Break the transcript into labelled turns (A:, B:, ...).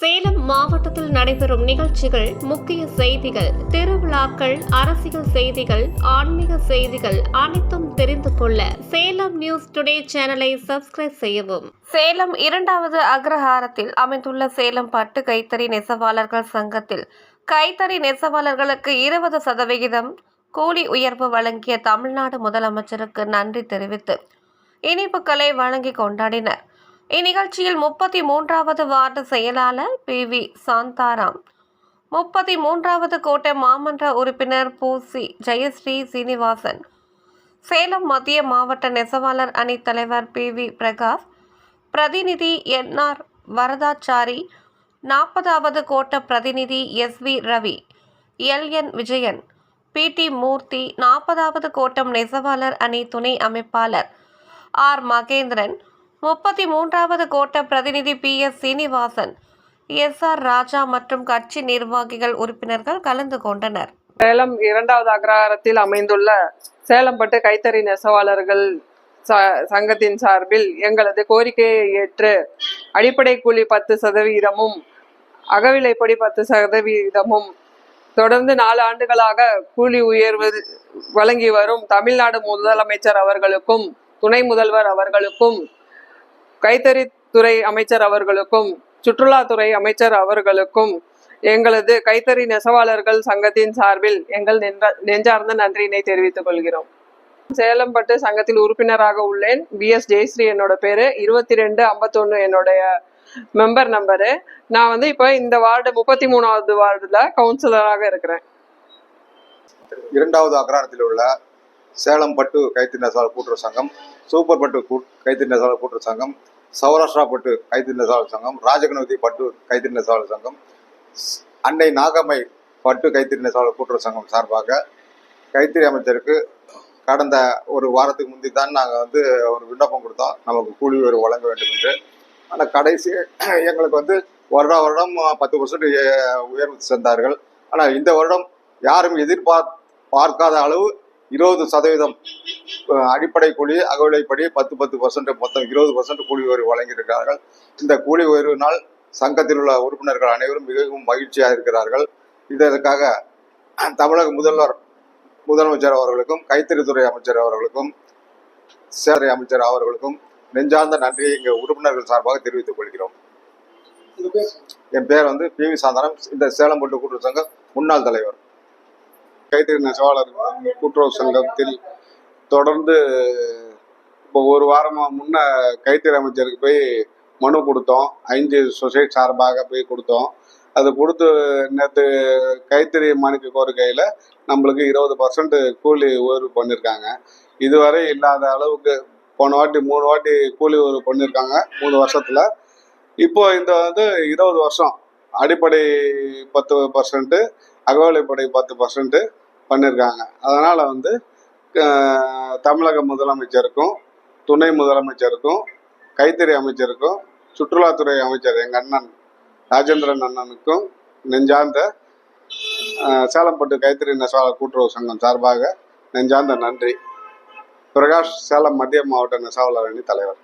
A: சேலம் மாவட்டத்தில் நடைபெறும் நிகழ்ச்சிகள் முக்கிய செய்திகள் திருவிழாக்கள் அரசியல் செய்திகள் ஆன்மீக செய்திகள் அனைத்தும் தெரிந்து கொள்ள சேலம் நியூஸ் டுடே சேனலை சப்ஸ்கிரைப் செய்யவும். சேலம் இரண்டாவது அக்ரஹாரத்தில் அமைந்துள்ள சேலம் பட்டு கைத்தறி நெசவாளர்கள் சங்கத்தில் கைத்தறி நெசவாளர்களுக்கு இருபது சதவிகிதம் கூலி உயர்வு வழங்கிய தமிழ்நாடு முதலமைச்சருக்கு நன்றி தெரிவித்து இனிப்புகளை வழங்கி கொண்டாடினர். இந்நிகழ்ச்சியில் முப்பத்தி மூன்றாவது வார்டு செயலாளர் பி வி சாந்தாராம் முப்பத்தி மூன்றாவது கோட்டை மாமன்ற உறுப்பினர் பூசி ஜெயஸ்ரீ சீனிவாசன் சேலம் மத்திய மாவட்ட நெசவாளர் அணி தலைவர் பி வி பிரகாஷ் பிரதிநிதி என்ஆர் வரதாச்சாரி நாற்பதாவது கோட்ட பிரதிநிதி S V Ravi L N Vijayan P T Murthy நாற்பதாவது கோட்டம் நெசவாளர் அணி துணை அமைப்பாளர் ஆர் மகேந்திரன் முப்பத்தி மூன்றாவது கோட்ட பிரதிநிதி P. S. Srinivasan. S. R. Raja மற்றும் கட்சி நிர்வாகிகள் உறுப்பினர்கள் கலந்து கொண்டனர்.
B: சேலம் இரண்டாவது அக்ரஹாரத்தில் அமைந்துள்ள சேலம்பட்டு கைத்தறி நெசவாளர்கள் சங்கத்தின் சார்பில் எங்களது கோரிக்கையை ஏற்று அடிப்படை கூலி பத்து சதவீதமும் அகவிலைப்படி பத்து சதவீதமும் தொடர்ந்து நாலு ஆண்டுகளாக கூலி உயர்வு வழங்கி வரும் தமிழ்நாடு முதலமைச்சர் அவர்களுக்கும் துணை முதல்வர் அவர்களுக்கும் கைத்தறித்துறை அமைச்சர் அவர்களுக்கும் சுற்றுலாத்துறை அமைச்சர் அவர்களுக்கும் எங்களது கைத்தறி நெசவாளர்கள் சங்கத்தின் சார்பில் எங்கள் நென்ற- நெஞ்சார்ந்த நன்றியினை தெரிவித்துக் கொள்கிறோம். சேலம் பட்டு சங்கத்தில் உறுப்பினராக உள்ளேன். பி. எஸ். ஜெயஸ்ரீ என்னோட பேரு. இருபத்தி ரெண்டு ஐம்பத்தொன்னு என்னுடைய மெம்பர் நம்பரு. நான் வந்து இப்போ இந்த வார்டு முப்பத்தி மூணாவது வார்டுல கவுன்சிலராக இருக்கிறேன்.
C: இரண்டாவது அக்ராரத்தில் உள்ள சேலம் பட்டு கைத்தறி நெசவாளர் கூட்டுறவு சங்கம் சூப்பர் பட்டு கூ கைத்தறி நெசவாளர் கூட்டுறவு சங்கம் சௌராஷ்டிரா பட்டு கைத்தறி நெசவாளர் சங்கம் ராஜகணபதி பட்டு கைத்தறி நெசவாளர் சங்கம் அன்னை நாகம்மை பட்டு கைத்தறி நெசவாளர் கூட்டுறவு சங்கம் சார்பாக கைத்தறி அமைச்சருக்கு கடந்த ஒரு வாரத்துக்கு முந்தி தான் நாங்கள் வந்து ஒரு விண்ணப்பம் கொடுத்தோம். நமக்கு கூலி உயர்வு வழங்க வேண்டும் என்று. ஆனால் கடைசி எங்களுக்கு வந்து வருடா வருடம் பத்து பர்சன்ட் உயர்வு சென்றார்கள் ஆனால் இந்த வருடம் யாரும் எதிர்பார்த்து பார்க்காத அளவு இருபது சதவீதம் அடிப்படை கூலி அகவிலைப்படி பத்து பத்து பர்சன்ட் மொத்தம் இருபது பர்சன்ட் கூலி உயர்வு வழங்கியிருக்கிறார்கள். இந்த கூலி உயர்வினால் சங்கத்தில் உள்ள உறுப்பினர்கள் அனைவரும் மிகவும் மகிழ்ச்சியாக இருக்கிறார்கள். இதற்காக தமிழக முதல்வர் முதலமைச்சர் அவர்களுக்கும் கைத்தறித்துறை அமைச்சர் அவர்களுக்கும் சேவை அமைச்சர் அவர்களுக்கும் நெஞ்சார்ந்த நன்றியை இங்க உறுப்பினர்கள் சார்பாக தெரிவித்துக் கொள்கிறோம். என் பேர் வந்து பி வி சாந்தனம். இந்த சேலம் பட்டு கூட்டுறவு சங்க முன்னாள் தலைவர்.
D: கைத்தறி நெசவாளர் கூட்டுறவு சங்கத்தில் தொடர்ந்து இப்போ ஒரு வாரமாக முன்ன கைத்தறி அமைச்சருக்கு போய் மனு கொடுத்தோம். ஐந்து சொசைட்டி சார்பாக போய் கொடுத்தோம். அது கொடுத்து நேற்று கைத்தறி மாணிக்க கோரிக்கையில் நம்மளுக்கு இருபது பர்சன்ட் கூலி உயர்வு பண்ணியிருக்காங்க இதுவரை இல்லாத அளவுக்கு போன வாட்டி மூணு வாட்டி கூலி உயர்வு பண்ணியிருக்காங்க மூணு வருஷத்தில். இப்போ இந்த வந்து இருபது வருஷம். அடிப்படை பத்து பர்சன்ட்டு அகவலைப்படை பத்து பர்சன்ட்டு பண்ணியிருக்காங்க அதனால் வந்து தமிழக முதலமைச்சருக்கும் துணை முதலமைச்சருக்கும் கைத்தறி அமைச்சருக்கும் சுற்றுலாத்துறை அமைச்சர் எங்கள் அண்ணன் ராஜேந்திரன் அண்ணனுக்கும் நெஞ்சார்ந்த சேலம்பட்டு கைத்தறி நெசவாளர் கூட்டுறவு சங்கம் சார்பாக நெஞ்சார்ந்த நன்றி. பிரகாஷ் சேலம் மத்திய மாவட்ட நெசவாளர் அணி தலைவர்.